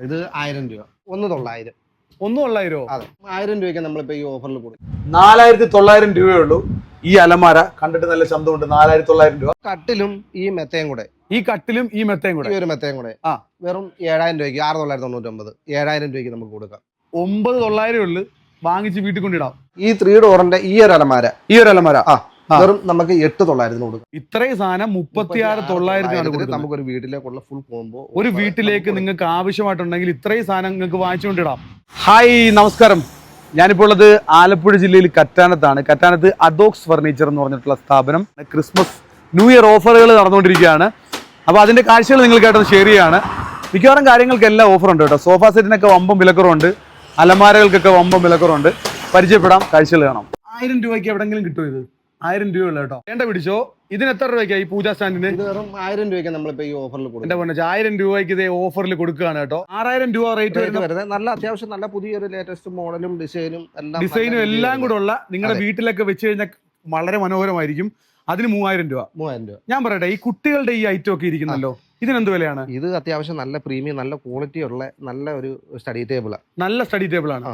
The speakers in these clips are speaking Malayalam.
ഇത് ആയിരം രൂപ. ഒന്ന് തൊള്ളായിരം. ഒന്ന് തൊള്ളായിരോ? അതെ. ആയിരം രൂപയ്ക്ക് നമ്മളിപ്പോ ഈ ഓഫറിൽ കൊടുക്കും. നാലായിരത്തി തൊള്ളായിരം രൂപയേ ഉള്ളൂ. ഈ അലമാര കണ്ടിട്ട് നല്ല ശബ്ദമുണ്ട്. നാലായിരത്തി തൊള്ളായിരം രൂപ. കട്ടിലും ഈ മെത്തയും കൂടെ. ഈ കട്ടിലും ഈ മെത്തയും കൂടെ? ഈ ഒരു മെത്തയും കൂടെ. ആ. വെറും ഏഴായിരം രൂപയ്ക്ക് ആറ് തൊള്ളായിരത്തി തൊണ്ണൂറ്റൊമ്പത്. ഏഴായിരം രൂപയ്ക്ക് നമുക്ക് കൊടുക്കാം. ഒമ്പത് തൊള്ളായിരം ഉള്ളു. വാങ്ങിച്ച് വീട്ടിൽ കൊണ്ടിടാം. ഈ ത്രീ ഡോറിന്റെ ഈ ഒരു അലമാര. ഈ ഒരു അലമാര. ആ. വെറും നമുക്ക് എട്ട് തൊള്ളായിരത്തിന് കൊടുക്കാം. ഇത്രയും സാധനം മുപ്പത്തിയാറ് തൊള്ളായിരത്തിനാണ് തൊള്ളായിരത്തിന് നമുക്ക് നമുക്കൊരു വീട്ടിലേക്കുള്ള ഫുൾ കോംബോ ഒരു വീട്ടിലേക്ക് നിങ്ങൾക്ക് ആവശ്യമായിട്ടുണ്ടെങ്കിൽ ഇത്രയും സാധനം നിങ്ങൾക്ക് വാങ്ങിച്ചുകൊണ്ടിടാം. ഹായ് നമസ്കാരം. ഞാനിപ്പോൾ ഉള്ളത് ആലപ്പുഴ ജില്ലയിൽ കറ്റാനത്താണ്. കറ്റാനത്ത് അഡോക്സ് ഫർണിച്ചർ എന്ന് പറഞ്ഞിട്ടുള്ള സ്ഥാപനം. ക്രിസ്മസ് ന്യൂ ഇയർ ഓഫറുകൾ നടന്നുകൊണ്ടിരിക്കുകയാണ്. അപ്പോൾ അതിന്റെ കാഴ്ചകൾ നിങ്ങൾക്കായിട്ടൊന്ന് ഷെയർ ചെയ്യുകയാണ് മിക്കവാറും കാര്യങ്ങൾക്കെല്ലാം ഓഫർ ഉണ്ട് കേട്ടോ. സോഫ സെറ്റിനൊക്കെ വമ്പം വിലക്കുറവുണ്ട്. അലമാരകൾക്കൊക്കെ വമ്പം വിലക്കുറവുണ്ട്. പരിചയപ്പെടാം കാഴ്ചകൾ കാണാം. ആയിരം രൂപയ്ക്ക് എവിടെങ്കിലും കിട്ടും ഇത്? ആയിരം രൂപയുള്ള കേട്ടോ. വേണ്ട പിടിച്ചോ. ഇതിന് എത്ര രൂപയ്ക്കാണ് ഈ പൂജാ സ്റ്റാൻഡിന്? ഇത് വെറും ആയിരം രൂപയ്ക്ക് നമ്മളിപ്പോ ഈ ഓഫറിൽ എന്റെ പറഞ്ഞാൽ പൊന്നെ ആയിരം രൂപയ്ക്ക് ഇതേ ഓഫറിൽ കൊടുക്കുകയാണ് കേട്ടോ. ആറായിരം രൂപ റേറ്റ് റേറ്റ് വരുന്ന വരുന്നത്. നല്ല അത്യാവശ്യം നല്ല പുതിയൊരു ലേറ്റസ്റ്റ് മോഡലും ഡിസൈനും എല്ലാം ഡിസൈനും എല്ലാം കൂടെ ഉള്ള നിങ്ങളുടെ വീട്ടിലൊക്കെ വെച്ച് കഴിഞ്ഞാൽ വളരെ മനോഹരമായിരിക്കും. അതിന് മൂവായിരം രൂപ. മൂവായിരം രൂപ. ഞാൻ പറയട്ടെ ഈ കുട്ടികളുടെ ഈ ഐറ്റം ഒക്കെ ഇരിക്കുന്നല്ലോ. ഇതിനെന്ത് വിലയാണ്? ഇത് അത്യാവശ്യം നല്ല പ്രീമിയം നല്ല ക്വാളിറ്റി ഉള്ള നല്ല ഒരു സ്റ്റഡി ടേബിളാണ് നല്ല സ്റ്റഡി ടേബിൾ ആണ്.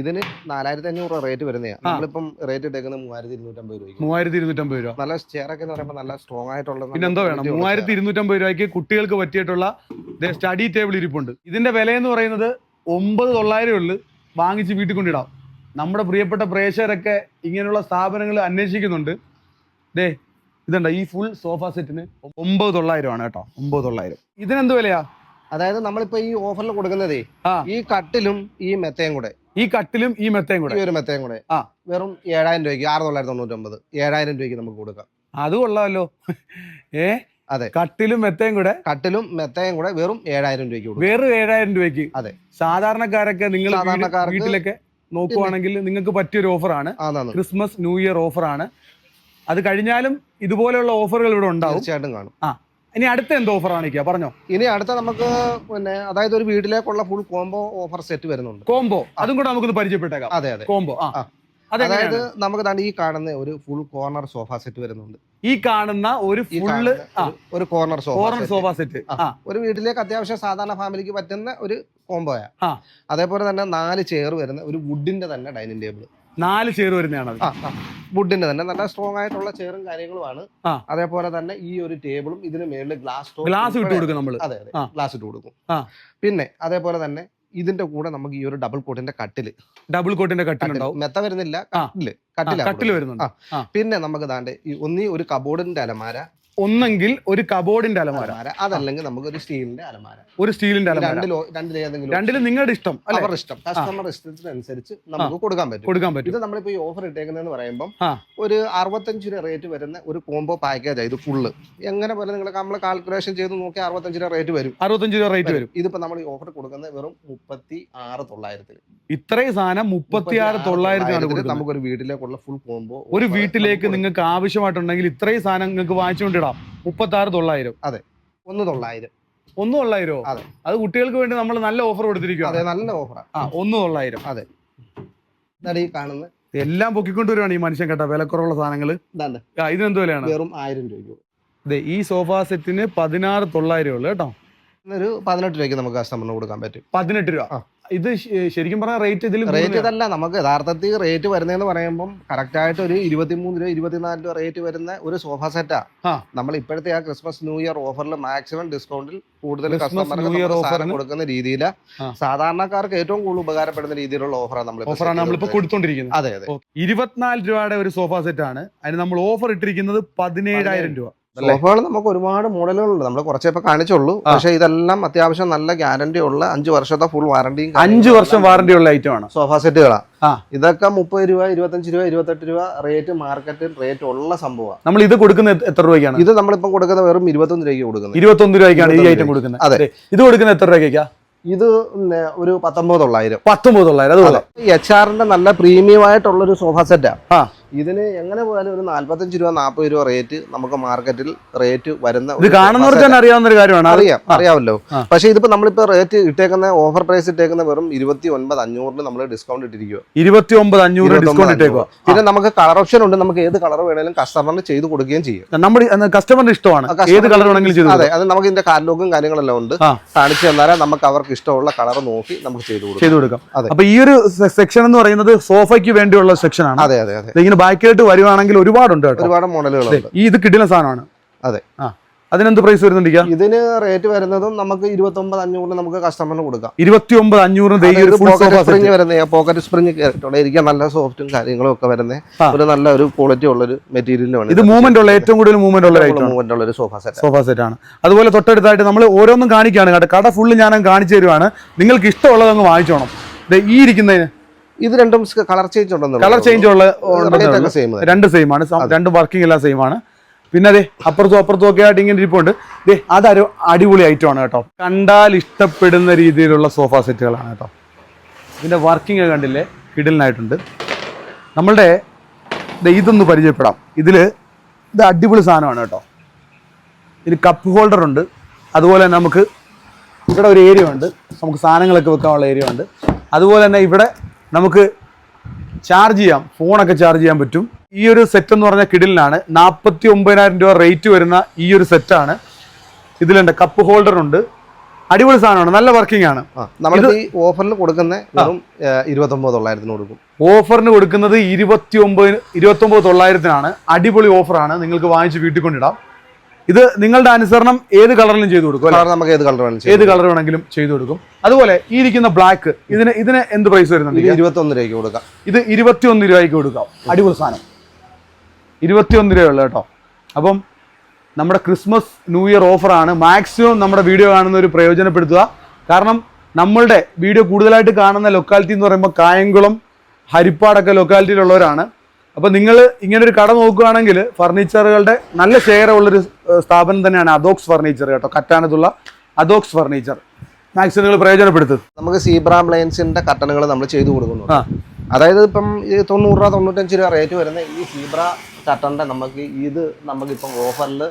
ഇതിന് നാലായിരത്തി അഞ്ഞൂറ് രൂപ റേറ്റ് വരുന്നതാണ് നമ്മളിപ്പം റേറ്റ് ഇട്ടേക്കുന്നത് മൂവായിരത്തി ഇരുന്നൂറ്റമ്പത് രൂപ മൂവായിരത്തി ഇരുന്നൂറ്റമ്പത് രൂപ. നല്ല ചെയറൊക്കെ എന്ന് പറയുമ്പോൾ നല്ല സ്ട്രോങ് ആയിട്ടുള്ള നല്ല പിന്നെ എന്തോ വേണം മൂവായിരത്തി ഇരുന്നൂറ്റമ്പത് രൂപയ്ക്ക് കുട്ടികൾക്ക് പറ്റിയിട്ടുള്ള സ്റ്റഡി ടേബിൾ ഇരിപ്പുണ്ട്. ഇതിന്റെ വില എന്ന് പറയുന്നത് ഒമ്പത് തൊള്ളായിരം ഉള്ളു. വാങ്ങിച്ച് വീട്ടിൽ കൊണ്ടിടാം. നമ്മുടെ പ്രിയപ്പെട്ട പ്രേക്ഷകരൊക്കെ ഇങ്ങനെയുള്ള സ്ഥാപനങ്ങൾ അന്വേഷിക്കുന്നുണ്ട്. ദേ ഇതുണ്ട? ഈ ഫുൾ സോഫ സെറ്റിന് ഒമ്പത് തൊള്ളായിരം ആണ് കേട്ടോ. ഒമ്പത് തൊള്ളായിരം. ഇതിനെന്ത് വിലയാ? അതായത് നമ്മളിപ്പോ ഈ ഓഫറിൽ കൊടുക്കുന്നതേ ആ. ഈ കട്ടിലും ഈ മെത്തയും കൂടെ. ഈ കട്ടിലും ഈ മെത്തയും കൂടെ? ഈ ഒരു മെത്തയും കൂടെ. ആ. വെറും ഏഴായിരം രൂപയ്ക്ക് ആറ് തൊള്ളായിരത്തി തൊണ്ണൂറ്റി ഒമ്പത് ഏഴായിരം രൂപയ്ക്ക് നമുക്ക് കൊടുക്കാം. അത് കൊള്ളാമല്ലോ ഏ? അതെ. കട്ടിലും മെത്തയും കൂടെ? കട്ടിലും മെത്തയും കൂടെ വെറും ഏഴായിരം രൂപയ്ക്ക് വെറും വേറെ ഏഴായിരം രൂപയ്ക്ക്? അതെ. സാധാരണക്കാരൊക്കെ നിങ്ങൾ സാധാരണക്കാർ സാധാരണക്കാർക്ക് വീട്ടിലൊക്കെ നോക്കുവാണെങ്കിൽ നിങ്ങൾക്ക് പറ്റിയൊരു ഓഫറാണ് ആന്നാന്ന് ക്രിസ്മസ് ന്യൂ ഇയർ ഓഫറാണ് അത് കഴിഞ്ഞാലും ഇതുപോലെയുള്ള ഓഫറുകൾ ഇവിടെ ഉണ്ടാവും. തീർച്ചയായിട്ടും കാണും. ആ ഇനി അടുത്ത എന്ത് ഓഫറാണ് ഇരിക്കുക പറഞ്ഞോ. ഇനി അടുത്ത നമുക്ക് പിന്നെ അതായത് ഒരു വീട്ടിലേക്കുള്ള ഫുൾ കോംബോ ഓഫർ സെറ്റ് വരുന്നുണ്ട്. കോംബോ അതും കൂടെ നമുക്ക് പരിചയപ്പെട്ടേക്കാം. അതെ അതെ. കോംബോ ആ. അതായത് നമുക്ക് തന്നെ ഈ കാണുന്ന ഒരു ഫുൾ കോർണർ സോഫ സെറ്റ് വരുന്നുണ്ട്. ഈ കാണുന്ന ഒരു ഫുള്ള് ഒരു- corner sofa corner sofa set ഒരു വീട്ടിലേക്ക് അത്യാവശ്യം സാധാരണ ഫാമിലിക്ക് പറ്റുന്ന ഒരു കോംബോയാ ആ. അതേപോലെ തന്നെ നാല് ചെയർ വരുന്ന ഒരു വുഡിന്റെ തന്നെ ഡൈനിങ് ടേബിൾ നാല് ചെയർ വരുന്നതാണ്. വുഡിന്റെ തന്നെ. നല്ല സ്ട്രോങ് ആയിട്ടുള്ള ചെയറും കാര്യങ്ങളുമാണ്. അതേപോലെ തന്നെ ഈ ഒരു ടേബിളും ഇതിന് മേളിൽ ഗ്ലാസ് ഗ്ലാസ് ഇട്ട് കൊടുക്കും നമ്മൾ അതെ അതെ. ഗ്ലാസ് ഇട്ട് കൊടുക്കും. പിന്നെ അതേപോലെ തന്നെ ഇതിന്റെ കൂടെ നമുക്ക് ഈ ഒരു ഡബിൾ കോട്ടിന്റെ കട്ടിൽ. ഡബിൾ കോട്ടിന്റെ കട്ടിൽ. കട്ടിലുണ്ടാവും. മെത്ത വരുന്നില്ല കട്ടിൽ. കട്ടിൽ കട്ടില വരുന്നുണ്ട്. പിന്നെ നമുക്ക് ദാണ്ട് ഒന്നി ഒരു കബോർഡിന്റെ അലമാര ഒന്നെങ്കിൽ ഒരു കബോർഡിന്റെ അലമാര. അതല്ലെങ്കിൽ നമുക്ക് ഒരു സ്റ്റീലിന്റെ അലമാര. ഒരു സ്റ്റീലിന്റെ അലമാര. രണ്ടിലോ രണ്ടിലേതെങ്കിലും രണ്ടിലും നിങ്ങളുടെ ഇഷ്ടം അവരുടെ ഇഷ്ടം. കസ്റ്റമർ ഇഷ്ടത്തിനനുസരിച്ച് നമുക്ക് കൊടുക്കാൻ പറ്റും. കൊടുക്കാൻ പറ്റും. ഇത് നമ്മളിപ്പോ ഈ ഓഫർ ഇട്ടേക്കുന്നതെന്ന് പറയുമ്പോൾ ഒരു അറുപത്തഞ്ച് രൂപ റേറ്റ് വരുന്ന ഒരു കോംബോ പാക്കേജ് ഇത് ഫുള്ള് എങ്ങനെ പോലെ നിങ്ങൾ നമ്മൾ കാൽക്കുലേഷൻ ചെയ്ത് നോക്കി അറുപത്തഞ്ച് രൂപ റേറ്റ് വരും. അറുപത്തഞ്ച് രൂപ റേറ്റ് വരും. ഇതിപ്പോ നമ്മൾ ഈ ഓഫർ കൊടുക്കുന്നത് വെറും മുപ്പത്തി ആറ് തൊള്ളായിരത്തിൽ ഇത്രയും സാധനം മുപ്പത്തി ആറ് തൊള്ളായിരത്തിനാണ് കൊടുക്കുന്നത്. നമുക്കൊരു വീട്ടിലേക്കുള്ള ഫുൾ കോംബോ ഒരു വീട്ടിലേക്ക് നിങ്ങൾക്ക് ആവശ്യമായിട്ടുണ്ടെങ്കിൽ ഇത്രയും സാധനം നിങ്ങൾക്ക് വാങ്ങിച്ചുകൊണ്ടിടാം. മുപ്പത്തി ആറ് തൊള്ളായിരം. അതെ. ഒന്ന് തൊള്ളായിരം. ഒന്ന് തൊള്ളായിരോ? അതെ. അത് കുട്ടികൾക്ക് വേണ്ടി നമ്മൾ നല്ല ഓഫർ കൊടുത്തിരിക്കും അതെ നല്ല ഓഫറാണ് ആ. ഒന്ന് തൊള്ളായിരം. ഇതാണ് ഈ കാണുന്നത്. എല്ലാം പൊക്കിക്കൊണ്ടുവരുവാണ് ഈ മനുഷ്യൻ കേട്ടോ വിലക്കുറവുള്ള സാധനങ്ങൾ ഇതിനെന്ത് വിലയാണ്? വെറും ആയിരം രൂപ അതെ ഈ സോഫ സെറ്റിന് പതിനാറ് തൊള്ളായിരം ഉള്ളു കേട്ടോ. ഒരു പതിനെട്ട് രൂപയ്ക്ക് നമുക്ക് കസ്റ്റമറിന് കൊടുക്കാൻ പറ്റും. പതിനെട്ട് രൂപ. ആ. ഇത് ശരിക്കും പറഞ്ഞ റേറ്റ് ഇതിൽ റേറ്റ് ഇതല്ല നമുക്ക് യഥാർത്ഥത്തിൽ റേറ്റ് വരുന്നതെന്ന് പറയുമ്പോൾ കറക്റ്റ് ആയിട്ട് ഒരു ഇരുപത്തിമൂന്ന് രൂപ ഇരുപത്തിനാല് രൂപ റേറ്റ് വരുന്ന ഒരു സോഫ സെറ്റാ. നമ്മൾ ഇപ്പോഴത്തെ ആ ക്രിസ്മസ് ന്യൂ ഇയർ ഓഫറിൽ മാക്സിമം ഡിസ്കൗണ്ടിൽ കൂടുതൽ കസ്റ്റമർക്ക് കൊടുക്കുന്ന രീതിയിൽ സാധാരണക്കാർക്ക് ഏറ്റവും കൂടുതൽ ഉപകാരപ്പെടുന്ന രീതിയിലുള്ള ഓഫറാണ് നമ്മൾ ഓഫറാണ് നമ്മളിപ്പോ കൊടുത്തോണ്ടിരിക്കുന്നത്. അതെ അതെ. ഇരുപത്തിനാല് രൂപയുടെ ഒരു സോഫ സെറ്റ് ആണ്. അതിന് നമ്മൾ ഓഫർ ഇട്ടിരിക്കുന്നത് പതിനേഴായിരം രൂപ? സോഫകൾ നമുക്ക് ഒരുപാട് മോഡലുകളുണ്ട്. നമ്മൾ കുറച്ചേ ഇപ്പൊ കാണിച്ചുള്ളൂ. പക്ഷേ ഇതെല്ലാം അത്യാവശ്യം നല്ല ഗ്യാരണ്ടി ഉള്ള അഞ്ച് വർഷത്തെ ഫുൾ വാറണ്ടിയും അഞ്ചു വർഷം വാറണ്ടി ഉള്ള ഐറ്റം ആണ്. സോഫ സെറ്റുകളാണ് ഇതൊക്കെ മുപ്പത് രൂപ ഇരുപത്തഞ്ച് രൂപ ഇരുപത്തെട്ട് രൂപ റേറ്റ് മാർക്കറ്റിൽ റേറ്റ് ഉള്ള സംഭവമാണ്. നമ്മൾ ഇത് കൊടുക്കുന്നത് എത്ര രൂപയ്ക്കാണ്? ഇത് നമ്മളിപ്പം കൊടുക്കുന്ന വെറും ഇരുപത്തൊന്ന് രൂപയ്ക്ക് കൊടുക്കുന്നത്. ഇരുപത്തൊന്ന് രൂപയ്ക്കാണ് ഈ ഐറ്റം കൊടുക്കുന്നത്. അതെ. ഇത് കൊടുക്കുന്ന എത്ര രൂപയ്ക്കാ? ഇത് ഒരു പത്തൊമ്പത് തൊള്ളായിരം. പത്തൊമ്പത് തൊള്ളായിരം. അതുപോലെ എച്ച് ആറിന്റെ നല്ല പ്രീമിയം ആയിട്ടുള്ള ഒരു സോഫ സെറ്റാ ആ. ഇതിന് എങ്ങനെ പോയാലും ഒരു നാല്പത്തഞ്ച് രൂപ നാൽപ്പത് രൂപ റേറ്റ് നമുക്ക് മാർക്കറ്റിൽ റേറ്റ് വരുന്ന ഇത് കാണുന്നവർക്ക് തന്നെ അറിയാവുന്ന ഒരു കാര്യമാണ്. അറിയാം അറിയാമല്ലോ. പക്ഷേ ഇതിപ്പോ നമ്മളിപ്പോ റേറ്റ് ഇട്ടേക്കുന്ന ഓഫർ പ്രൈസ് ഇട്ടേക്കുന്ന വെറും ഇരുപത്തി ഒൻപത് അഞ്ഞൂറിന് നമ്മൾ ഡിസ്കൗണ്ട് ഇട്ടിരിക്കുക ഇരുപത്തി ഒമ്പത് അഞ്ഞൂറ്. ഡിസ്കൗണ്ട് ഇട്ടേക്കുക പിന്നെ നമുക്ക് കളർ ഓപ്ഷൻ ഉണ്ട്. നമുക്ക് ഏത് കളർ വേണേലും കസ്റ്റമറിന് ചെയ്ത് കൊടുക്കുകയും ചെയ്യും. നമ്മുടെ കസ്റ്റമറിന് ഇഷ്ടമാണ്. ഏത് കളർ വേണമെങ്കിലും ചെയ്തു അതെ അത് നമുക്ക് ഇതിന്റെ കാറ്റലോഗും കാര്യങ്ങളെല്ലാം ഉണ്ട്. കാണിച്ചു തന്നാലേ നമുക്ക് അവർക്ക് ഇഷ്ടമുള്ള കളർ നോക്കി നമുക്ക് ചെയ്ത് കൊടുക്കാം. ചെയ്തു കൊടുക്കാം. അപ്പൊ ഈ ഒരു സെക്ഷൻ എന്ന് പറയുന്നത് സോഫയ്ക്ക് വേണ്ടിയുള്ള സെക്ഷൻ ആണ്. അതെ അതെ അതെ. ഇത് ഇങ്ങനെ ബാക്കിലോട്ട് വരുവാണെങ്കിൽ ഒരുപാടുണ്ട് കേട്ടോ. ഒരുപാട് മോഡലുകൾ ഈ ഇത് കിടിലൻ സാധനമാണ്. അതെ. ആ അതിനെന്ത് പ്രൈസ് വരുന്നുണ്ട് ഇതിന് റേറ്റ് വരുന്നതും നമുക്ക് ഇരുപത്തി ഒമ്പത് അഞ്ഞൂറിന് നമുക്ക് കസ്റ്റമറിന് കൊടുക്കാം. ഇരുപത്തി ഒമ്പത് അഞ്ഞൂറിന് സ്പ്രിങ് വരുന്ന പോക്കറ്റ് സ്പ്രിങ് ഇരിക്കാൻ നല്ല സോഫ്റ്റും കാര്യങ്ങളും ഒക്കെ വരുന്ന. ഒരു നല്ല ഒരു ക്വാളിറ്റി ഉള്ള ഒരു മെറ്റീരിയലാണ് ഇത് മൂവ്മെന്റ് ഉള്ള ഏറ്റവും കൂടുതൽ മൂവ്മെന്റ് ഉള്ള മൂവ്മെന്റ് ഉള്ള ഒരു സോഫ സെറ്റ് സോഫ സെറ്റ് ആണ്. അതുപോലെ തൊട്ടടുത്തായിട്ട് നമ്മൾ ഓരോന്നും കാണിക്കുകയാണ് കേട്ടോ. കട ഫുള്ള് ഞാൻ കാണിച്ചു തരുവാണ്. നിങ്ങൾക്ക് ഇഷ്ടമുള്ളതങ്ങ് വാങ്ങിച്ചോണം. ഈ ഇരിക്കുന്നതിന് ഇത് രണ്ടും കളർ ചേഞ്ച് ഉണ്ടെന്ന് കളർ ചേഞ്ച് ഉള്ള സെയിം രണ്ട് സെയിം ആണ്. രണ്ട് വർക്കിംഗ് എല്ലാം സെയിം ആണ്. പിന്നെ അതെ അപ്പുറത്തും അപ്പുറത്തും ഒക്കെ ആയിട്ട് ഇങ്ങനെ ഇരിപ്പുണ്ട്. ദേ അതൊരു അടിപൊളി ഐറ്റം ആണ് കേട്ടോ. കണ്ടാൽ ഇഷ്ടപ്പെടുന്ന രീതിയിലുള്ള സോഫ സെറ്റുകളാണ് കേട്ടോ. ഇതിന്റെ വർക്കിംഗ് കണ്ടില്ലേ? കിടലിനായിട്ടുണ്ട്. നമ്മളുടെ ഇതൊന്ന് പരിചയപ്പെടാം. ഇതിൽ ഇത് അടിപൊളി സാധനമാണ് കേട്ടോ. ഇതിൽ കപ്പ് ഹോൾഡർ ഉണ്ട്. അതുപോലെ തന്നെ നമുക്ക് ഇവിടെ ഒരു ഏരിയ ഉണ്ട്. നമുക്ക് സാധനങ്ങളൊക്കെ വെക്കാനുള്ള ഏരിയ ഉണ്ട്. അതുപോലെ തന്നെ ഇവിടെ നമുക്ക് ചാർജ് ചെയ്യാം ഫോണൊക്കെ ചാർജ് ചെയ്യാൻ പറ്റും. ഈ ഒരു സെറ്റ് എന്ന് പറഞ്ഞാൽ കിഡിലിനാണ് നാൽപ്പത്തി ഒമ്പതിനായിരം രൂപ റേറ്റ് വരുന്ന ഈ ഒരു സെറ്റാണ് ഇതിലുണ്ട് കപ്പ് ഹോൾഡർ ഉണ്ട്. അടിപൊളി സാധനമാണ് നല്ല വർക്കിംഗ് ആണ്. നമ്മൾ ഈ ഓഫറിൽ കൊടുക്കുന്ന വെറും ഇരുപത്തൊമ്പത് തൊള്ളായിരത്തിന് കൊടുക്കും. ഓഫറിന് കൊടുക്കുന്നത് ഇരുപത്തി ഒമ്പതിന് ഇരുപത്തൊമ്പത് തൊള്ളായിരത്തിനാണ്. അടിപൊളി ഓഫറാണ് നിങ്ങൾക്ക് വാങ്ങിച്ച് വീട്ടിൽ കൊണ്ടിടാം. ഇത് നിങ്ങളുടെ അനുസരണം ഏത് കളറിലും ചെയ്തു കൊടുക്കും? കളർ നമുക്ക് ഏത് കളർ വേണമെങ്കിലും ഏത് കളർ വേണമെങ്കിലും ചെയ്തു കൊടുക്കും. അതുപോലെ ഈ ഇരിക്കുന്ന ബ്ലാക്ക് ഇതിന് ഇതിന് എന്ത് പ്രൈസ് വരുന്നുണ്ട് ഇരുപത്തി ഒന്ന് രൂപയ്ക്ക് കൊടുക്കാം. ഇത് ഇരുപത്തിയൊന്ന് രൂപയ്ക്ക് കൊടുക്കാം. അടിപൊളി സാധനം. ഇരുപത്തിയൊന്ന് രൂപയുള്ള കേട്ടോ. അപ്പം നമ്മുടെ ക്രിസ്മസ് ന്യൂ ഇയർ ഓഫറാണ് മാക്സിമം നമ്മുടെ വീഡിയോ കാണുന്ന ഒരു പ്രയോജനപ്പെടുത്തുക. കാരണം നമ്മളുടെ വീഡിയോ കൂടുതലായിട്ട് കാണുന്ന ലൊക്കാലിറ്റി എന്ന് പറയുമ്പോൾ കായംകുളം ഹരിപ്പാടൊക്കെ ലൊക്കാലിറ്റിയിലുള്ളവരാണ് അപ്പോൾ നിങ്ങൾ ഇങ്ങനെ ഒരു കട നോക്കുകയാണെങ്കിൽ ഫർണിച്ചറുകളുടെ നല്ല ഷെയർ ഉള്ളൊരു സ്ഥാപനം തന്നെയാണ് അദോക്സ് ഫർണിച്ചർ കേട്ടോ. കറ്റാനത്തുള്ള അദോക്സ് ഫർണിച്ചർ മാക്സിമം നിങ്ങൾ പ്രയോജനപ്പെടുത്തുക നമുക്ക് സീബ്രാം ലൈൻസിന്റെ കട്ടണുകൾ നമ്മൾ ചെയ്തു കൊടുക്കുന്നു അതായത് ഇപ്പം ഈ തൊണ്ണൂറ് രൂപ തൊണ്ണൂറ്റഞ്ച് രൂപ റേറ്റ് വരുന്ന ഈ സീബ്ര കട്ടന്റെ നമുക്ക് ഇത് നമുക്കിപ്പം ഓഫറിൽ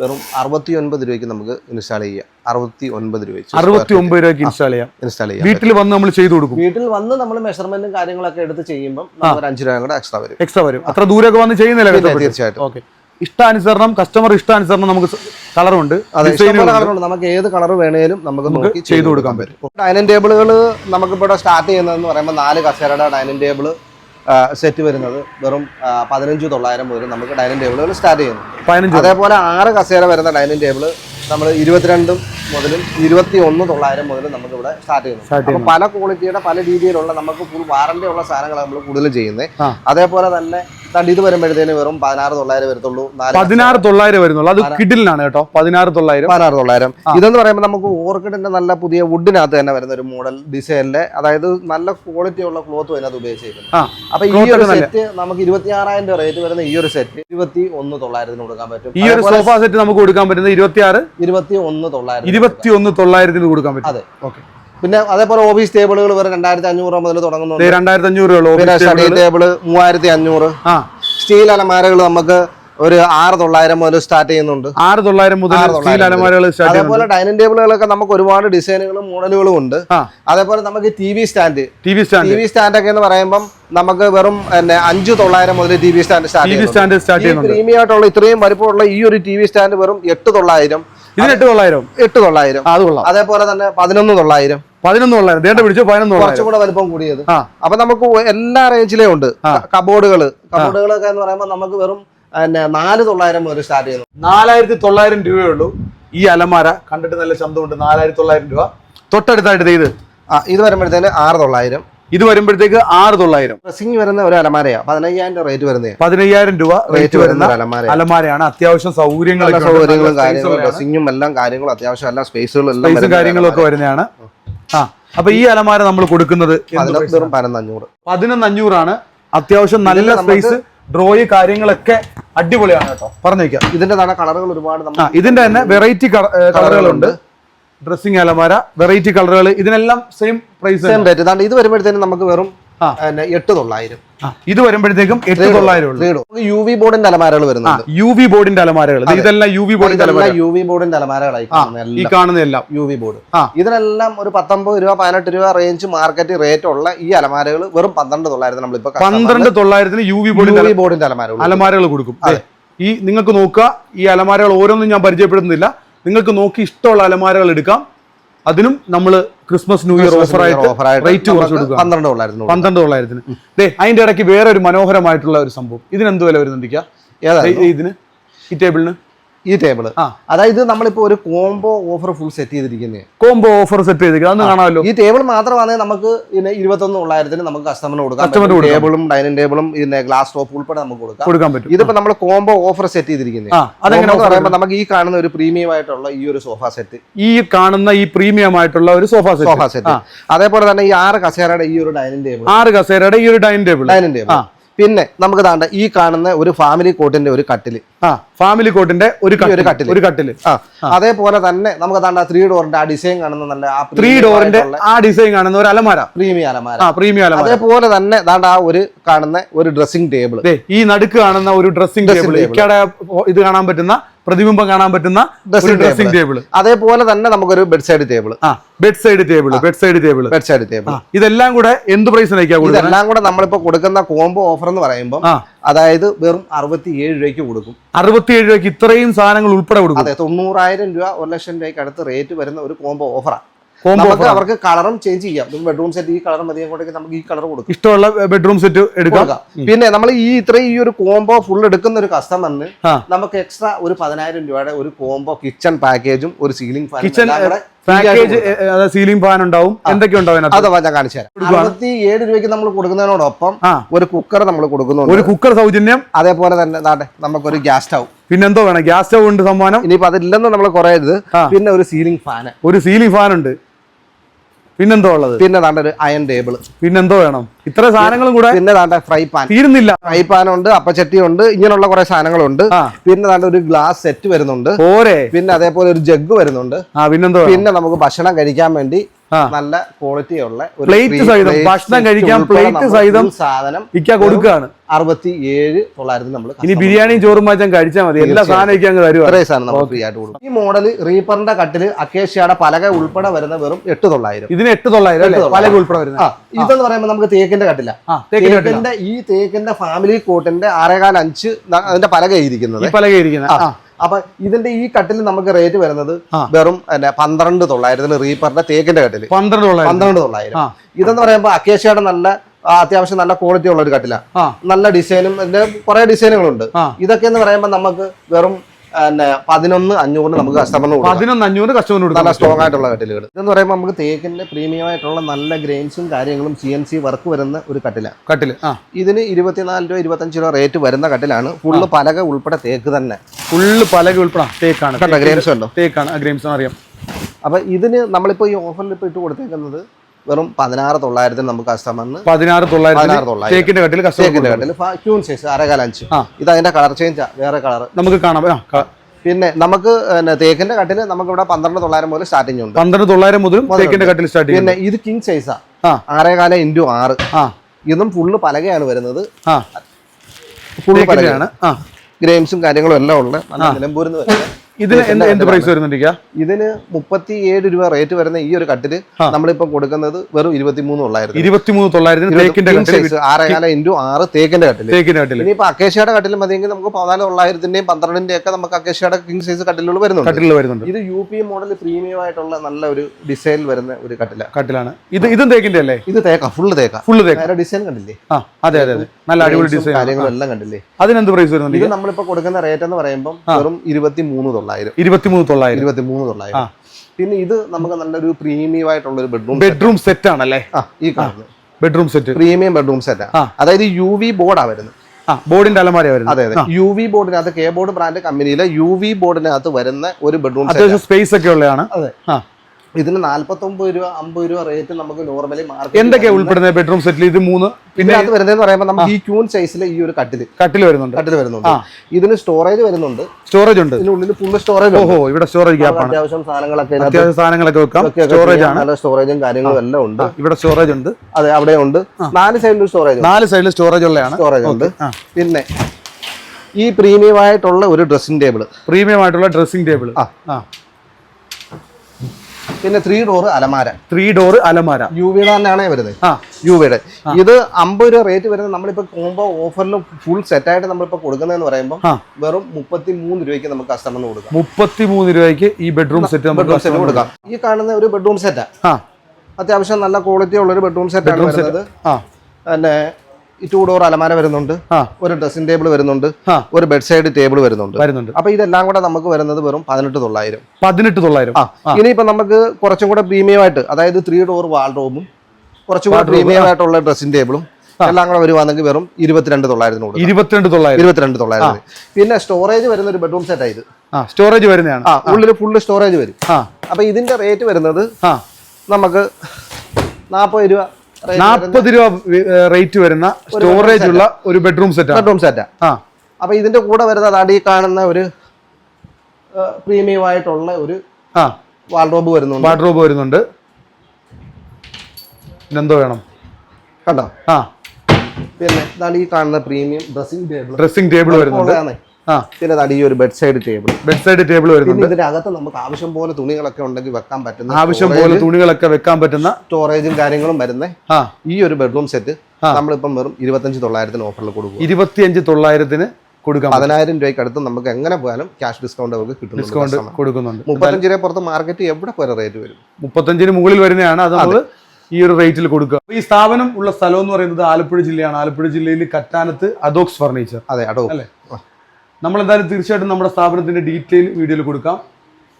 വെറും അറുപത്തി ഒൻപത് രൂപയ്ക്ക് നമുക്ക് ഇൻസ്റ്റാൾ ചെയ്യാം. അറുപത്തി ഒൻപത് രൂപ അറുപത്തി ഒമ്പത് രൂപയ്ക്ക് ഇൻസ്റ്റാൾ ചെയ്യാം. ഇൻസ്റ്റാൾ ചെയ്യാം. വീട്ടിൽ വന്ന് നമ്മൾ ചെയ്തു കൊടുക്കും. വീട്ടിൽ വന്ന് നമ്മൾ മെഷർമെന്റും കാര്യങ്ങളൊക്കെ എടുത്ത് ചെയ്യുമ്പോൾ നമുക്ക് അഞ്ച് രൂപ കൂടെ എക്സ്ട്രാ വരും. എക്സ്ട്രാ വരും. അത്ര ദൂരമൊക്കെ വന്ന് ചെയ്യുന്നില്ല തീർച്ചയായിട്ടും. ഓക്കെ ഇഷ്ടാനുസരണം കസ്റ്റമർ ഇഷ്ടാനുസരണം നമുക്ക് കളറുണ്ട്. കളറുണ്ട്. നമുക്ക് ഏത് കളർ വേണേലും നമുക്ക് നോക്കി ചെയ്തു കൊടുക്കാൻ പറ്റും. ഡൈനിങ് ടേബിളുകൾ നമുക്കിവിടെ സ്റ്റാർട്ട് ചെയ്യുന്നതെന്ന് പറയുമ്പോൾ നാല് കസേരയുടെ ഡൈനിങ് ടേബിൾ സെറ്റ് വരുന്നത് വെറും പതിനഞ്ച് തൊള്ളായിരം മുതൽ നമുക്ക് ഡൈനിങ് ടേബിളുകൾ സ്റ്റാർട്ട് ചെയ്യുന്നു. അതേപോലെ ആറ് കസേര വരുന്ന ഡൈനിങ് ടേബിൾ നമ്മൾ ഇരുപത്തിരണ്ടും മുതലും ഇരുപത്തി ഒന്ന് തൊള്ളായിരം മുതൽ നമുക്ക് ഇവിടെ സ്റ്റാർട്ട് ചെയ്യുന്നു. അപ്പോൾ പല ക്വാളിറ്റിയുടെ പല രീതിയിലുള്ള നമുക്ക് ഫുൾ വാറണ്ടി ഉള്ള സാധനങ്ങളാണ് നമ്മൾ കൂടുതൽ ചെയ്യുന്നത്. അതേപോലെ തന്നെ ഇത് വരുമ്പോഴത്തേന് വെറും പതിനാറ് തൊള്ളായിരം വരത്തുള്ളൂ. പതിനാറ് തൊള്ളായിരം വരുന്നുള്ളൂ. അത് കിഡിലാണ് കേട്ടോ. പതിനാറ് തൊള്ളായിരം. പതിനാറ് തൊള്ളായിരം. ഇതെന്ന് പറയുമ്പോൾ നമുക്ക് ഓർക്കിഡിന്റെ നല്ല പുതിയ വുഡിനകത്ത് തന്നെ വരുന്ന ഒരു മോഡൽ ഡിസൈനിലെ അതായത് നല്ല ക്വാളിറ്റി ഉള്ള ക്ലോത്ത് അതിനകത്ത് ഉപയോഗിച്ചിരിക്കുന്നത് അപ്പൊ ഈ ഒരു. സെറ്റ് നമുക്ക് ഇരുപത്തി ആറായിരം രൂപ റേറ്റ് വരുന്ന ഈ ഒരു സെറ്റ് ഇരുപത്തി ഒന്ന് തൊള്ളായിരത്തിന് കൊടുക്കാൻ പറ്റും. ഈ ഒരു സോഫ സെറ്റ് നമുക്ക് കൊടുക്കാൻ പറ്റുന്നത് ഇരുപത്തി ആറ് ഇരുപത്തി ഒന്ന് തൊള്ളായിരം ഇരുപത്തി ഒന്ന് തൊള്ളായിരത്തിന് കൊടുക്കാൻ പറ്റും. അതെ. ഓക്കെ പിന്നെ അതേപോലെ ഓഫീസ് ടേബിളുകൾ വരെ രണ്ടായിരത്തി അഞ്ഞൂറ് മുതൽ തുടങ്ങുന്നുണ്ട്. രണ്ടായിരത്തി അഞ്ഞൂറ് സ്റ്റഡി ടേബിൾ മൂവായിരത്തി അഞ്ഞൂറ് സ്റ്റീൽ അലമാരകൾ നമുക്ക് ഒരു ആറ് തൊള്ളായിരം മുതൽ സ്റ്റാർട്ട് ചെയ്യുന്നുണ്ട്. ആറ് തൊള്ളായിരം മുതൽ സ്റ്റീൽ അലമാരകൾ സ്റ്റാർട്ട് അതേപോലെ ഡൈനിങ് ടേബിളുകളൊക്കെ നമുക്ക് ഒരുപാട് ഡിസൈനുകളും മോഡലുകളും ഉണ്ട്. അതേപോലെ നമുക്ക് T V stand T V stand T V stand ഒക്കെ എന്ന് പറയുമ്പോൾ നമുക്ക് വെറും പിന്നെ അഞ്ച് തൊള്ളായിരം മുതൽ T V stand start start premium ആയിട്ടുള്ള ഇത്രയും വലിപ്പമുള്ള ഈ ഒരു ടി വി സ്റ്റാൻഡ് വെറും എട്ട് തൊള്ളായിരം. ഇതിന് എട്ട് തൊള്ളായിരം? എട്ട് തൊള്ളായിരം. അത് കൊള്ളാം. അതേപോലെ തന്നെ പതിനൊന്ന് തൊള്ളായിരം. പതിനൊന്ന് തൊള്ളായിരം ദേണ്ട പിടിച്ചു പതിനൊന്ന് കുറച്ചും കൂടെ വലിപ്പം കൂടിയത്. അപ്പൊ നമുക്ക് എല്ലാ റേഞ്ചിലും ഉണ്ട്. കബോർഡുകൾ കബോർഡുകളൊക്കെ എന്ന് പറയുമ്പോൾ നമുക്ക് വെറും പിന്നെ നാല് തൊള്ളായിരം മുതൽ സ്റ്റാർട്ട് ചെയ്യുന്നു. നാലായിരത്തി തൊള്ളായിരം രൂപയേ ഉള്ളൂ ഈ അലമാര. കണ്ടിട്ട് നല്ല ശബ്ദമുണ്ട്. നാലായിരത്തി തൊള്ളായിരം രൂപ. തൊട്ടടുത്തായിട്ട് ഇത് ഇത് വരുമ്പോഴത്തേന് ആറ് തൊള്ളായിരം. ഇത് വരുമ്പോഴത്തേക്ക് ആറ് തൊള്ളായിരം. ഡ്രസ്സിംഗ് വരുന്ന ഒരു അലമാരയാണ് പതിനയ്യായിരം രൂപ റേറ്റ് വരുന്നത് പതിനയ്യായിരം രൂപ റേറ്റ് വരുന്ന അലമാര അലമാരയാണ്. അത്യാവശ്യം സൗകര്യങ്ങളും സൗകര്യങ്ങളും കാര്യങ്ങളും. ഡ്രസ്സിങ്ങും എല്ലാം കാര്യങ്ങളും അത്യാവശ്യം എല്ലാ സ്പേസുകളും എല്ലാം കാര്യങ്ങളും ഒക്കെ വരുന്നതാണ്. ആ അപ്പൊ ഈ അലമാര നമ്മൾ കൊടുക്കുന്നത് പതിനൊന്നഞ്ഞൂറ്. പതിനൊന്നഞ്ഞൂറാണ്. അത്യാവശ്യം നല്ല സ്പേസ് ഡ്രോയ് കാര്യങ്ങളൊക്കെ അടിപൊളിയാണ് കേട്ടോ. പറഞ്ഞേക്കാം. ഇതിന്റെ തന്നെ കളറുകൾ ഒരുപാട് ഇതിന്റെ തന്നെ വെറൈറ്റി കളറുകളുണ്ട് ഡ്രസ്സിങ് അലമാര വെറൈറ്റി കളറുകൾ ഇതിനെല്ലാം സെയിം പ്രൈസ് സെയിം റേറ്റ് ഇതാണ് ഇത് വരുമ്പോഴത്തേനും നമുക്ക് വെറും എട്ട് തൊള്ളായിരം. ഇത് വരുമ്പോഴത്തേക്കും എട്ട് തൊള്ളായിരം. യു വി ബോർഡിന്റെ അലമാരകൾ വരുന്നത് യു വി ബോർഡിന്റെ അലമാരകൾ. ഇതെല്ലാം യു വി ബോർഡിന്റെ അലമാര. യു വി ബോർഡിന്റെ അലമാരകളായി ഈ കാണുന്നതെല്ലാം യു വി ബോർഡ് ഇതിനെല്ലാം ഒരു പത്തൊമ്പത് രൂപ പതിനെട്ട് രൂപ റേഞ്ച് മാർക്കറ്റ് റേറ്റ് ഉള്ള ഈ അലമാരകൾ വെറും പന്ത്രണ്ട് തൊള്ളായിരത്തി നമ്മളിപ്പോ പന്ത്രണ്ട് തൊള്ളായിരത്തിന് യു വി ബോർഡിന്റെ ബോർഡിന്റെ അലമാരകൾ. അലമാരകൾ കൊടുക്കും. ഈ നിങ്ങൾക്ക് നോക്കുക ഈ അലമാരകൾ ഓരോന്നും ഞാൻ പരിചയപ്പെടുന്നില്ല നിങ്ങൾക്ക് നോക്കി ഇഷ്ടമുള്ള അലമാരകൾ എടുക്കാം. അതിനും നമ്മൾ ക്രിസ്മസ് ന്യൂ ഇയർ ഓഫർ ആയിട്ട് റേറ്റ് കുറച്ച് പന്ത്രണ്ട് തൊള്ളായിരത്തി പന്ത്രണ്ട് തൊള്ളായിരത്തിന് ദേ അതിന്റെ ഇടയ്ക്ക് വേറെ ഒരു മനോഹരമായിട്ടുള്ള ഒരു സംഭവം. ഇതിന് എന്ത് വില വരുന്നുണ്ടിക്കുക ഇതിന് ഈ ടേബിളിന്. ഈ ടേബിൾ ആ. അതായത് നമ്മളിപ്പോ ഒരു കോംബോ ഓഫർ ഫുൾ സെറ്റ് ചെയ്തിരിക്കുന്നത് കോംബോ ഓഫർ സെറ്റ് ചെയ്തിരിക്കുന്നത്. കാണാമല്ലോ. ഈ ടേബിൾ മാത്രമാണെങ്കിൽ നമുക്ക് ഇരുപത്തി ഇരുപത്തൊന്ന് തൊള്ളായിരത്തിന് നമുക്ക് കസ്റ്റമറിന് കൊടുക്കാം. ടേബിളും ഡൈനിങ് ടേബിളും പിന്നെ ഗ്ലാസ് ടോപ്പ് ഉൾപ്പെടെ നമുക്ക് കൊടുക്കാം. കൊടുക്കാൻ പറ്റും. ഇതിപ്പോ നമ്മൾ കോംബോ ഓഫർ സെറ്റ് ചെയ്തിരിക്കുന്നത് പറയുമ്പോൾ നമുക്ക് ഈ കാണുന്ന ഒരു പ്രീമിയം ആയിട്ടുള്ള ഈ ഒരു സോഫ സെറ്റ് ഈ കാണുന്ന ഈ പ്രീമിയം ആയിട്ടുള്ള ഒരു സോഫ സോഫ സെറ്റ് സെറ്റ് അതേപോലെ തന്നെ ഈ ആറ് കസേരയുടെ ഈ ഒരു ഡൈനിങ് ടേബിൾ ആറ് കസേരയുടെ ഈ ഒരു ഡൈനിങ് ടേബിൾ ഡൈനിങ് ടേബിൾ. പിന്നെ നമുക്ക് താണ്ട ഈ കാണുന്ന ഒരു ഫാമിലി കോട്ടിന്റെ ഒരു കട്ടിൽ. ആ ഫാമിലി കോട്ടിന്റെ ഒരു കട്ടിൽ ഒരു കട്ടിൽ. ഒരു കട്ടിൽ. ആ അതേപോലെ തന്നെ നമുക്ക് താണ്ട ത്രീ ഡോറിന്റെ ആ ഡിസൈൻ കാണുന്ന നല്ല ത്രീ ഡോറിന്റെ ആ ഡിസൈൻ കാണുന്ന ഒരു അലമാര. പ്രീമിയം അലമാര. പ്രീമിയം അലമാര. അതേപോലെ തന്നെ താണ്ട ആ ഒരു കാണുന്ന ഒരു ഡ്രസ്സിംഗ് ടേബിൾ ഈ നടുക്ക് കാണുന്ന ഒരു ഡ്രസ്സിംഗ് ടേബിൾ. ഇക്കടെ ഇത് കാണാൻ പറ്റുന്ന പ്രതിബിംബം കാണാൻ പറ്റുന്ന ഡ്രസ്സിംഗ് ടേബിൾ അതേപോലെ തന്നെ നമുക്കൊരു ബെഡ് സൈഡ് ടേബിൾ ആ bed side table bed side table bed side table ഇതെല്ലാം കൂടെ എന്ത് പ്രൈസ് കൊടുക്കുന്നത്? ഇതെല്ലാം കൂടെ നമ്മളിപ്പോ കൊടുക്കുന്ന കോംബോ ഓഫർ എന്ന് പറയുമ്പോൾ അതായത് വെറും അറുപത്തി ഏഴ് രൂപയ്ക്ക് കൊടുക്കും. അറുപത്തിയേഴ് രൂപയ്ക്ക് ഇത്രയും സാധനങ്ങൾ ഉൾപ്പെടെ കൊടുക്കും. അതെ തൊണ്ണൂറായിരം രൂപ ഒരു ലക്ഷം രൂപയ്ക്ക് അടുത്ത് റേറ്റ് വരുന്ന ഒരു കോംബോ ഓഫറാണ് നമുക്ക് അവർക്ക് കളറും ചേഞ്ച് ചെയ്യാം. ബെഡ്റൂം സെറ്റ് ഈ കളർ മതി അങ്ങോട്ടേക്ക് നമുക്ക് ഈ കളർ കൊടുക്കാം. ഇഷ്ടമുള്ള ബെഡ്റൂം സെറ്റ് എടുക്കാം. പിന്നെ നമ്മൾ ഈ ഇത്രയും ഈ ഒരു കോംബോ ഫുൾ എടുക്കുന്ന ഒരു കസ്റ്റമറിന്. നമുക്ക് എക്സ്ട്രാ ഒരു പതിനായിരം രൂപയുടെ ഒരു കോംബോ കിച്ചൺ പാക്കേജും ഒരു സീലിംഗ് കിച്ചൺ ഫാനും പാക്കേജ് സീലിംഗ് ഫാൻ ഉണ്ടാവും. എന്തൊക്കെ ഉണ്ടാവും അഥവാ ഞാൻ കാണിച്ചു തരാം. അറുപത്തി ഏഴ് രൂപയ്ക്ക് നമ്മൾ കൊടുക്കുന്നതിനോടൊപ്പം ഒരു കുക്കർ നമ്മൾ കൊടുക്കുന്നുണ്ട്. ഒരു കുക്കർ സൗജന്യം. അതേപോലെ തന്നെ നാട്ടെ നമുക്കൊരു ഗ്യാസ് സ്റ്റൗ. പിന്നെന്തോ വേണം? ഗ്യാസ് സ്റ്റൗ ഉണ്ട് സമ്മാനം. ഇനിയിപ്പോ അതില്ലെന്ന് നമ്മൾ കുറയരുത്. പിന്നെ ഒരു സീലിംഗ് ഫാൻ ഒരു സീലിംഗ് ഫാൻ ഉണ്ട്. പിന്നെന്തോ ഉള്ളത്? പിന്നെ ദാണ്ട ഒരു അയൺ ടേബിൾ പിന്നെന്തോ വേണം? ഇത്ര സാധനങ്ങളും കൂടെ പിന്നെ ദാണ്ട ഫ്രൈ പാൻ തീരുന്നില്ല. ഫ്രൈ പാൻ ഉണ്ട് അപ്പച്ചട്ടി ഉണ്ട് ഇങ്ങനെയുള്ള കുറെ സാധനങ്ങളുണ്ട്. പിന്നെ ദാണ്ട ഒരു ഗ്ലാസ് സെറ്റ് വരുന്നുണ്ട്. പോരെ പിന്നെ അതേപോലെ ഒരു ജഗ് വരുന്നുണ്ട്. ആ പിന്നെന്തോ പിന്നെ നമുക്ക് ഭക്ഷണം കഴിക്കാൻ വേണ്ടി. നല്ല ക്വാളിറ്റി ഉള്ള പ്ലേറ്റ് സഹിതം, ഭക്ഷണം കഴിക്കാൻ പ്ലേറ്റ് സഹിതം സാധനം ഇക്ക കൊടുക്കുകയാണ്. അറുപത്തി ഏഴ് തൊള്ളായിരത്തി നമ്മൾ ഇനി ബിരിയാണിയും ചോറും മാച്ചാൻ കഴിച്ചാൽ മതി. എല്ലാ സാധനം ഇക്ക അങ്ങ് തരുവാ. ഇത്രയും സാധനം നമ്മൾ ഫ്രീ ആയിട്ട് കൊടുക്കും. ഈ മോഡൽ റീപ്പറിന്റെ കട്ടിൽ അക്കേഷ്യയുടെ പലക ഉൾപ്പെടെ വരുന്ന വെറും എട്ട് തൊള്ളായിരം. ഇതിന് എട്ട് തൊള്ളായിരം പലക ഉൾപ്പെടെ വരുന്നത്. ഇതെന്ന് പറയുമ്പോൾ നമുക്ക് തേക്കിന്റെ കട്ടില. തേക്കിന്റെ ഈ തേക്കിന്റെ ഫാമിലി കോട്ടിന്റെ ആറേകാൽ അഞ്ച് അതിന്റെ പലക ഇരിക്കുന്നത്. പലക ഇരിക്കുന്നത്. അപ്പൊ ഇതിന്റെ ഈ കട്ടിൽ നമുക്ക് റേറ്റ് വരുന്നത് വെറും പിന്നെ പന്ത്രണ്ട് തൊള്ളായിരത്തിന് റീപ്പറിന്റെ തേക്കിന്റെ കട്ടിൽ. പന്ത്രണ്ട് പന്ത്രണ്ട് തൊള്ളായിരം. ഇതെന്ന് പറയുമ്പോൾ അക്കേഷ്യയുടെ നല്ല അത്യാവശ്യം നല്ല ക്വാളിറ്റി ഉള്ള ഒരു കട്ടിലാണ് നല്ല ഡിസൈനും ഇതിന്റെ കുറെ ഡിസൈനുകളുണ്ട് ഇതൊക്കെ എന്ന് പറയുമ്പോൾ നമുക്ക് വെറും പതിനൊന്ന് അഞ്ഞൂറിന് നമുക്ക് കസ്റ്റമറിന് കൊടുക്കാം. പതിനൊന്ന് അഞ്ഞൂറ് കസ്റ്റമർ നല്ല സ്ട്രോങ് ആയിട്ടുള്ള കട്ടിലുകൾ ഇതെന്ന് പറയുമ്പോൾ നമുക്ക് തേക്കിന്റെ പ്രീമിയം ആയിട്ടുള്ള നല്ല ഗ്രെയിൻസും കാര്യങ്ങളും സി എൻ സി വർക്ക് വരുന്ന ഒരു കട്ടില. കട്ടിൽ ഇതിന് ഇരുപത്തിനാല് രൂപ ഇരുപത്തഞ്ച് രൂപ റേറ്റ് വരുന്ന കട്ടിലാണ്. ഫുള്ള് പലക ഉൾപ്പെടെ തേക്ക് തന്നെ. ഫുള്ള് പലക ഉൾപ്പെടെ തേക്കാണ്. ഉണ്ടോ? തേക്കാണ് ഗ്രെയിംസ് അറിയാം. അപ്പൊ ഇതിന് നമ്മളിപ്പോ ഈ ഓഫറിൽ ഇപ്പൊ ഇട്ട് കൊടുത്തേക്കുന്നത് വെറും പതിനാറ് തൊള്ളായിരത്തിന് നമുക്ക് കസ്റ്റമറിന് പതിനാറ് തൊള്ളായിരത്തിന്റെ തേക്കിന്റെ തേക്കിന്റെ കട്ടിൽ ക്യൂൺ സൈസ് അരകാലഞ്ച്. ഇത് അതിന്റെ കളർ ചേഞ്ച് വേറെ കളർ നമുക്ക് കാണാം. പിന്നെ നമുക്ക് തേക്കിന്റെ കട്ടിൽ നമുക്ക് ഇവിടെ പന്ത്രണ്ട് തൊള്ളായിരം മുതൽ സ്റ്റാർട്ടിംഗ് ഉണ്ട്. പന്ത്രണ്ട് തൊള്ളായിരം മുതൽ തേക്കിന്റെ കട്ടിൽ സ്റ്റാർട്ടിംഗ് പിന്നെ ഇത് കിങ് സൈസാ ആറേകാല ഇന്റു ആറ് ഇതും ഫുള്ള് പലകയാണ് വരുന്നത്. ഫുള്ള് പലകയാണ്. ഗ്രെയിംസും കാര്യങ്ങളും എല്ലാം ഉള്ള നിലമ്പൂരിൽ നിന്ന് വരുന്നത് ഇതിന് എന്ത് പ്രൈസ് വരുന്നുണ്ടിരിക്കുക ഇതിന് മുപ്പത്തി ഏഴ് രൂപ റേറ്റ് വരുന്ന ഈ ഒരു കട്ടിൽ. നമ്മളിപ്പോ കൊടുക്കുന്നത് വെറും ഇരുപത്തിമൂന്ന് തൊള്ളായിരത്തി ഇരുപത്തിമൂന്ന് തൊള്ളായിരത്തിന് തേക്കിന്റെ ആറേകാല ഇന്റു ആറ് തേക്കിന്റെ കട്ടിൽ. തേക്കിന്റെ ഇനിയിപ്പോ അക്കേഷ്യയുടെ കട്ടിൽ മതിയെങ്കിൽ നമുക്ക് പതിനാല് തൊള്ളായിരത്തിന്റെയും പന്ത്രണ്ടിന്റെ ഒക്കെ നമുക്ക് അക്കേഷ്യയുടെ കിങ് സൈസ് കട്ടിലുകൾ വരുന്നുണ്ട്. വരുന്നുണ്ട്. ഇത് യു പി മോഡൽ പ്രീമിയം ആയിട്ടുള്ള നല്ല ഒരു ഡിസൈനിൽ വരുന്ന ഒരു കട്ടില. കട്ടിലാണ്. ഇത് ഇതും തേക്കിന്റെ അല്ലേ? ഇത് തേക്ക ഫുള്ള് തേക്ക. ഫുള്ള് തേക്ക. ഡിസൈൻ കണ്ടില്ലേ? അതെ അതെ നല്ല അടിപൊളി ഡിസൈൻ കാര്യങ്ങളെല്ലാം കണ്ടില്ലേ? അതിനെന്ത് പ്രൈസ് വരുന്നുണ്ട് ഇത് നമ്മളിപ്പോ കൊടുക്കുന്ന റേറ്റ് എന്ന് പറയുമ്പോൾ വെറും ഇരുപത്തി മൂന്ന് തൊള്ളായിരം. ഇരുപത്തിമൂന്ന് തൊള്ളായിരം. ഇരുപത്തി മൂന്ന് തൊള്ളായിരം പിന്നെ ഇത് നമുക്ക് നല്ലൊരു പ്രീമിയം ആയിട്ടുള്ള ഒരു ബെഡ്റൂം ബെഡ്റൂം സെറ്റ് ആണല്ലേ? ഈ കാണുന്നത്. Bedroom set premium bedroom set ആണ് അതായത് യു വി ബോർഡാ വരുന്നത്. ബോർഡിന്റെ അലമാര വരുന്നത്. അതെ അതെ. യു വി ബോർഡിനകത്ത് കെ ബോർഡ് ബ്രാൻഡ് കമ്പനിയിലെ യു വി ബോർഡിനകത്ത് വരുന്ന ഒരു ബെഡ്റൂം സ്പേസ് ഒക്കെ ഉള്ളതാണ്. അതെ. ഇതിന് നാല്പത്തൊമ്പത് രൂപ അമ്പത് രൂപ റേറ്റ് നമുക്ക് നോർമലി മാർക്കറ്റ് എന്തൊക്കെയാ ഉൾപ്പെടുന്നത്? ബെഡ്റൂം സെറ്റിൽ ഇത് മൂന്ന്? പിന്നെ അത് വരുന്നതെന്ന് പറയുമ്പോൾ നമുക്ക് ഈ ക്യൂൺ സൈസിലെ ഈ ഒരു കട്ടിൽ. കട്ടിൽ വരുന്നുണ്ട്. കട്ടിൽ വരുന്നുണ്ട്. ഇതിന് സ്റ്റോറേജ് വരുന്നുണ്ട്. സ്റ്റോറേജ് ഉണ്ട്. ഇതിനുള്ളിൽ ഫുൾ സ്റ്റോറേജ് ഓഹോ ഇവിടെ സ്റ്റോറേജ് അത്യാവശ്യം സാധനങ്ങളൊക്കെ അത്യാവശ്യം സാധനങ്ങളൊക്കെ വെക്കാം. സ്റ്റോറേജ്. ആണ്. നല്ല സ്റ്റോറേജും കാര്യങ്ങളും എല്ലാം ഉണ്ട്. ഇവിടെ സ്റ്റോറേജ് ഉണ്ട്. അതെ അവിടെ ഉണ്ട്. നാല് സൈഡിലും സ്റ്റോറേജ് നാല് സൈഡിൽ സ്റ്റോറേജ് ഉള്ളതാണ് സ്റ്റോറേജ് ഉണ്ട്. പിന്നെ ഈ പ്രീമിയം ആയിട്ടുള്ള ഒരു ഡ്രസ്സിംഗ് ടേബിൾ പ്രീമിയം ആയിട്ടുള്ള ഡ്രസ്സിംഗ് ടേബിൾ ആ. പിന്നെ ത്രീ ഡോർ അലമാര. ത്രീ ഡോർ അലമാര. യു വിയുടെ തന്നെയാണ് വരുന്നത്. യു വിയുടെ ഇത് അമ്പത് രൂപ റേറ്റ് വരുന്നത് നമ്മളിപ്പോ കോംബോ ഓഫറിൽ ഫുൾ സെറ്റായിട്ട് നമ്മളിപ്പോ കൊടുക്കുന്നതെന്ന് പറയുമ്പോൾ വെറും മുപ്പത്തി മൂന്ന് രൂപയ്ക്ക് നമുക്ക് കസ്റ്റമറിന് കൊടുക്കാം. മുപ്പത്തി മൂന്ന് രൂപയ്ക്ക് ഈ ബെഡ്റൂം സെറ്റ് ബെഡ്റൂം സെറ്റ് കൊടുക്കാം. ഈ കാണുന്ന ഒരു ബെഡ്റൂം സെറ്റാ അത്യാവശ്യം നല്ല ക്വാളിറ്റി ഉള്ള ഒരു ബെഡ്റൂം സെറ്റാണ് ആണ് വരുന്നത്. പിന്നെ ടു ഡോർ അലമാര വരുന്നുണ്ട് ഒരു ഡ്രസ്സിംഗ് ടേബിൾ വരുന്നുണ്ട് ഒരു ബെഡ് സൈഡ് ടേബിൾ വരുന്നുണ്ട്. വരുന്നുണ്ട്. അപ്പൊ ഇതെല്ലാം കൂടെ നമുക്ക് വരുന്നത് വെറും പതിനെട്ട് തൊള്ളായിരം. പതിനെട്ട് തൊള്ളായിരം. ഇനിയിപ്പോ നമുക്ക് കുറച്ചും കൂടെ പ്രീമിയം ആയിട്ട് അതായത് ത്രീ ഡോർ വാൾഡ്രോബും കുറച്ചും കൂടെ പ്രീമിയം ആയിട്ടുള്ള ഡ്രസ്സിംഗ് ടേബിളും എല്ലാം കൂടെ വരുവാണെങ്കിൽ വെറും ഇരുപത്തിരണ്ട് തൊള്ളായിരത്തിന് കൊടുക്കും ഇരുപത്തിരണ്ട് തൊള്ളായിരം. ഇരുപത്തിരണ്ട് തൊള്ളായിരത്തിന് പിന്നെ സ്റ്റോറേജ് വരുന്ന ഒരു ബെഡ്റൂം സെറ്റ് ആയത് സ്റ്റോറേജ് വരുന്നതാണ്. ഉള്ളിൽ ഫുള്ള് സ്റ്റോറേജ് വരും. അപ്പൊ ഇതിന്റെ റേറ്റ് വരുന്നത് നമുക്ക് നാൽപ്പത് രൂപ നാൽപ്പത് രൂപ റേറ്റ് വരുന്ന സ്റ്റോറേജ് ഉള്ള ഒരു ബെഡ്റൂം സെറ്റ് ബെഡ്റൂം സെറ്റ് ആ. അപ്പൊ ഇതിന്റെ കൂടെ വരുന്നത് അടി കാണുന്ന ഒരു പ്രീമിയം ആയിട്ടുള്ള ഒരു ആ. വാർഡ്രോബ് വരുന്നുണ്ട്. വാർഡ്രോബ് വരുന്നുണ്ട്. എന്തോ വേണം? കണ്ടോ? ആ. പിന്നെ ഇതാണ് ഈ കാണുന്ന premium dressing table dressing table വരുന്നുണ്ട്. പിന്നെ ഇതാണ് ഒരു bed side table bed side table വരുന്നുണ്ട്. ഇതിന്റെ ഇതിനകത്ത് നമുക്ക് ആവശ്യം പോലെ തുണികളൊക്കെ ഉണ്ടെങ്കിൽ വെക്കാൻ പറ്റുന്ന ആവശ്യം പോലെ തുണികളൊക്കെ വെക്കാൻ പറ്റുന്ന സ്റ്റോറേജും കാര്യങ്ങളും വരുന്ന. ഈ ഒരു ബെഡ്റൂം സെറ്റ്. നമ്മളിപ്പം വെറും ഇരുപത്തഞ്ച് തൊള്ളായിരത്തിന് ഓഫറിൽ കൊടുക്കും ഇരുപത്തിയഞ്ച് തൊള്ളായിരത്തിന് കൊടുക്കാം പതിനായിരം രൂപയ്ക്ക് അടുത്ത് നമുക്ക് എങ്ങനെ പോയാലും ക്യാഷ് ഡിസ്കൗണ്ട് അവർക്ക് ഡിസ്കൗണ്ട് കൊടുക്കുന്നുണ്ട്. മുപ്പത്തഞ്ച് രൂപ പുറത്ത് മാർക്കറ്റ് എവിടെ പോയ റേറ്റ് വരും. മുപ്പത്തഞ്ചിന് മുകളിൽ വരുന്നതാണ്. അത് നമ്മൾ ഈ ഒരു റേറ്റിൽ കൊടുക്കുക. ഈ സ്ഥാപനം ഉള്ള സ്ഥലം എന്ന് പറയുന്നത് ആലപ്പുഴ ജില്ലയാണ്. ആലപ്പുഴ ജില്ലയിൽ കറ്റാനത്ത് അഡോക്സ് ഫർണിച്ചർ അതെ അഡോക്സ് അല്ലേ? നമ്മൾ എന്തായാലും തീർച്ചയായിട്ടും നമ്മുടെ സ്ഥാപനത്തിന്റെ ഡീറ്റെയിൽ വീഡിയോയിൽ കൊടുക്കാം.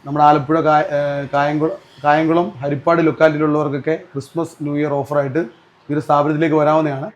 നമ്മുടെ ആലപ്പുഴ കായംകുളം കായംകുളം ഹരിപ്പാട് ലൊക്കാലിറ്റിയിലുള്ളവർക്കൊക്കെ ക്രിസ്മസ് ന്യൂ ഇയർ ഓഫറായിട്ട് ഈ ഒരു സ്ഥാപനത്തിലേക്ക് വരാവുന്നതാണ്.